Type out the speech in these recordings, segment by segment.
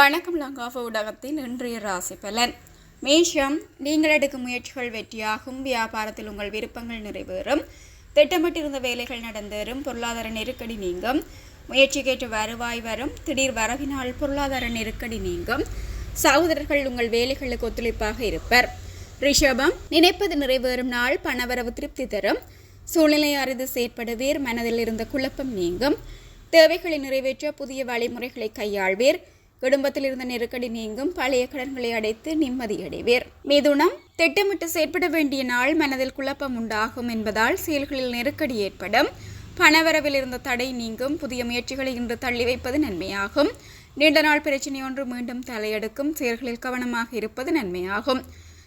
வணக்கம் லங்காஃப ஊடகத்தின் இன்றைய ராசி பலன். மேஷம் நீங்கள் எடுக்கும் முயற்சிகள் வெற்றியாகும் வியாபாரத்தில் உங்கள் விருப்பங்கள் நிறைவேறும் திட்டமிட்டிருந்த வேலைகள் நடந்தேறும் பொருளாதார நெருக்கடி நீங்கும் முயற்சிக்கேற்ற வருவாய் வரும் திடீர் வரவினால் பொருளாதார நெருக்கடி நீங்கும் சகோதரர்கள் உங்கள் வேலைகளுக்கு ஒத்துழைப்பாக இருப்பர். ரிஷபம் நினைப்பது நிறைவேறும் நாள் பணவரவு திருப்தி தரும் சூழ்நிலை அறிந்து செயற்படுவீர் மனதில் இருந்த குழப்பம் நீங்கும் தேவைகளை நிறைவேற்ற புதிய வழிமுறைகளை கையாள்வீர் குடும்பத்தில் இருந்த நெருக்கடி நீங்கும் பழைய கடன்களை அடைத்து நிம்மதியடைவீர். மிதுனம் திட்டமிட்டு செயற்பட வேண்டிய நாள் மனதில் குழப்பம் உண்டாகும் என்பதால் செயல்களில் நெருக்கடி ஏற்படும். பணவரவில் இருந்த தடை நீங்கும் புதிய முயற்சிகளை இன்று தள்ளி வைப்பது நன்மையாகும். நீண்ட நாள் பிரச்சனை ஒன்று மீண்டும் தலையெடுக்கும் செயல்களில் கவனமாக இருப்பது நன்மையாகும்.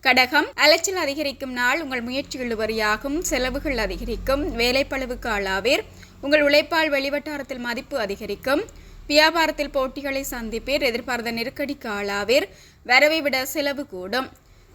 கடகம் அலைச்சல் அதிகரிக்கும் நாள் உங்கள் முயற்சி இழுவறியாகும் செலவுகள் அதிகரிக்கும் வேலைப்பளவுக்கு ஆளாவீர். உங்கள் உழைப்பால் வெளிவட்டாரத்தில் மதிப்பு அதிகரிக்கும். வியாபாரத்தில் போட்டிகளை சந்திப்பீர் எதிர்பார்த்த நெருக்கடிக்கு ஆளாவீர். வரவை விட செலவு கூடும்.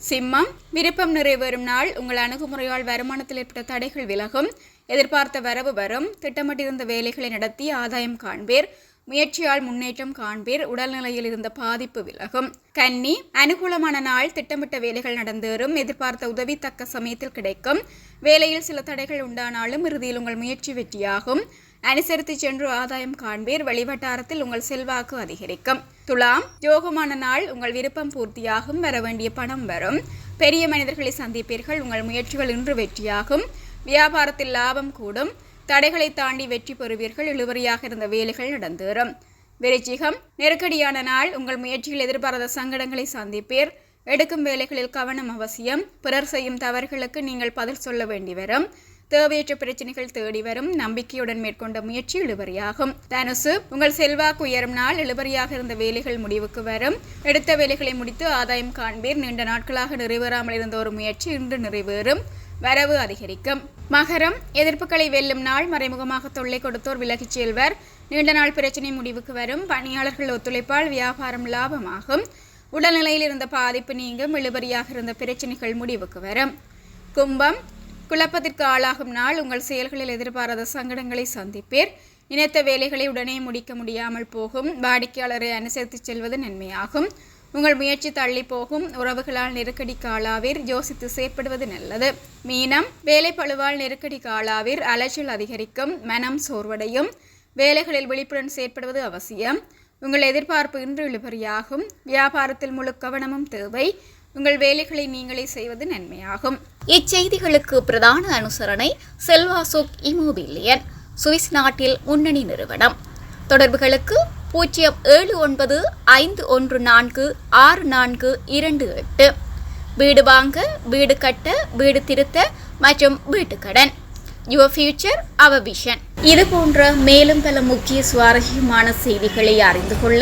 சிம்மம் விருப்பம் நிறைவேறும் நாள் உங்கள் அணுகுமுறையால் வருமானத்தில் ஏற்பட்ட தடைகள் விலகும். எதிர்பார்த்த வரவு வரும். திட்டமிட்டிருந்த வேலைகளை நடத்தி ஆதாயம் காண்பீர். முயற்சியால் முன்னேற்றம் காண்பீர். உடல்நிலையில் இருந்த பாதிப்பு விலகும். கன்னி அனுகூலமான நாள் திட்டமிட்ட வேலைகள் நடந்தேறும். எதிர்பார்த்த உதவி தக்க சமயத்தில் கிடைக்கும். வேலையில் சில தடைகள் உண்டானாலும் இறுதியில் உங்கள் முயற்சி வெற்றியாகும். அனுசரித்து சென்று ஆதாயம் காண்பீர். வெளிவட்டாரத்தில் உங்கள் செல்வாக்கு அதிகரிக்கும். துலாம் யோகமான நாள் உங்கள் விருப்பம் பூர்த்தியாகும். வர வேண்டிய பணம் வரும். பெரிய மனிதர்களை சந்திப்பீர்கள். உங்கள் முயற்சிகள் இன்று வெற்றியாகும். வியாபாரத்தில் லாபம் கூடும். தடைகளை தாண்டி வெற்றி பெறுவீர்கள். இழுவறியாக இருந்த வேலைகள் நடந்தேறும். விருச்சிகம் நெருக்கடியான நாள். உங்கள் முயற்சியில் எதிர்பாராத சங்கடங்களை சந்திப்பீர். எடுக்கும் வேலைகளில் கவனம் அவசியம். பிறர் செய்யும் தவறுகளுக்கு நீங்கள் பதில் சொல்ல வேண்டி வரும். தேவையற்ற பிரச்சனைகள் தேடி வரும். நம்பிக்கையுடன் மேற்கொண்ட முயற்சி இழுபறியாகும். தனுசு உங்கள் செல்வாக்கு உயரும் நாள் இழுபறியாக இருந்த வேலைகள் முடிவுக்கு வரும். எடுத்த வேலைகளை முடித்து ஆதாயம் காண்பீர். நீண்ட நாட்களாக நிறைவேறாமல் இருந்த ஒரு முயற்சி இன்று நிறைவேறும். வரவு அதிகரிக்கும். மகரம் எதிர்ப்புகளை வெல்லும் நாள் மறைமுகமாக தொல்லை கொடுத்தோர் விலகிச் செல்வர். நீண்ட நாள் பிரச்சனை முடிவுக்கு வரும். பணியாளர்கள் ஒத்துழைப்பால் வியாபாரம் லாபமாகும். உடல்நிலையில் இருந்த பாதிப்பு நீங்கும். இழுபறியாக இருந்த பிரச்சனைகள் முடிவுக்கு வரும். கும்பம் குழப்பத்திற்கு ஆளாகும் நாள் உங்கள் செயல்களில் எதிர்பாராத சங்கடங்களை சந்திப்பீர். நினைத்த வேலைகளை உடனே முடிக்க முடியாமல் போகும். வாடிக்கையாளரை அனுசரித்து செல்வது நன்மையாகும். உங்கள் முயற்சி தள்ளி போகும். உறவுகளால் நெருக்கடிக்கு ஆளாவீர் யோசித்து செயற்படுவது நல்லது. மீனம் வேலை பழுவால் நெருக்கடிக்கு ஆளாவீர் அலைச்சல் அதிகரிக்கும். மனம் சோர்வடையும். வேலைகளில் விழிப்புடன் செயற்படுவது அவசியம். உங்கள் எதிர்பார்ப்பு இன்று இழுபறியாகும். வியாபாரத்தில் முழு கவனமும் தேவை. உங்கள் வேலைகளை நீங்களே செய்வது நன்மையாகும். இச்செய்திகளுக்கு பிரதான அனுசரணை செல்வாசோக் இமோபிலியன் சுவிஸ் நாட்டில் முன்னணி நிறுவனம். தொடர்புகளுக்கு பூஜ்ஜியம் ஏழு ஒன்பது ஐந்து ஒன்று நான்கு ஆறு நான்கு இரண்டு எட்டு. வீடு வாங்க வீடு கட்ட வீடு திருத்த மற்றும் வீட்டுக்கடன் யுவர் ஃபியூச்சர் அவர் விஷன் இது போன்ற மேலும் பல முக்கிய சுவாரஸ்யமான செய்திகளை அறிந்து கொள்ள